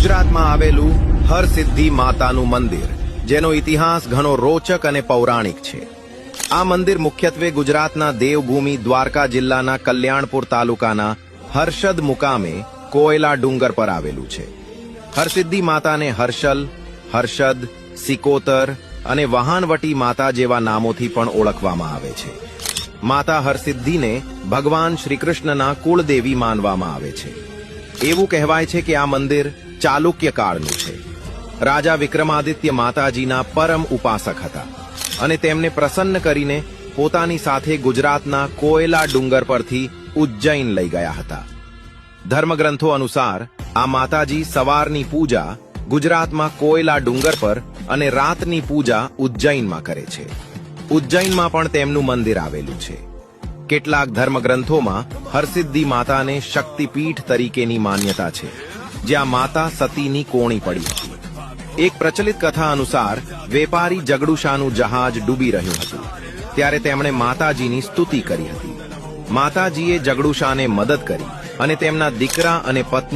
ગુજરાતમાં આવેલું હરસિદ્ધિ માતાનું મંદિર, જેનો ઇતિહાસ ઘણો રોચક અને પૌરાણિક છે. આ મંદિર મુખ્યત્વે ગુજરાતના દેવભૂમિ દ્વારકા જિલ્લાના કલ્યાણપુર તાલુકાના હર્ષદ મુકામે કોયલા ડુંગર પર આવેલું છે. હરસિદ્ધિ માતાને હર્ષલ, હર્ષદ, સિકોતર અને વહાણવટી માતા જેવા નામોથી પણ ઓળખવામાં આવે છે. માતા હરસિદ્ધિને ભગવાન શ્રીકૃષ્ણના કુળદેવી માનવામાં આવે છે. એવું કહેવાય છે કે આ મંદિર ચાલુક્ય કાળનું છે. રાજા વિક્રમાદિત્ય માતાજીના પરમ ઉપાસક હતા અને તેમને પ્રસન્ન કરીને પોતાની સાથે ગુજરાતના કોયલા ડુંગર પરથી ઉજ્જૈન લઈ ગયા હતા. ધર્મગ્રંથો અનુસાર આ માતાજી સવારની પૂજા ગુજરાતમાં કોયલા ડુંગર પર અને રાતની પૂજા ઉજ્જૈનમાં કરે છે. ઉજ્જૈનમાં પણ તેમનું મંદિર આવેલું છે. કેટલાક ધર્મગ્રંથોમાં હરસિદ્ધિ માતાને શક્તિપીઠ તરીકેની માન્યતા છે, જ્યાં માતા સતીની કોણી પડી હતી. એક પ્રચલિત કથા અનુસાર, વેપારી જગડુશાનું જહાજ ડૂબી રહ્યું હતું. ત્યારે તેમણે માતાજીની સ્તુતિ કરી હતી. માતાજીએ જગડુશાને મદદ કરી અને તેમના દીકરા અને પત્ની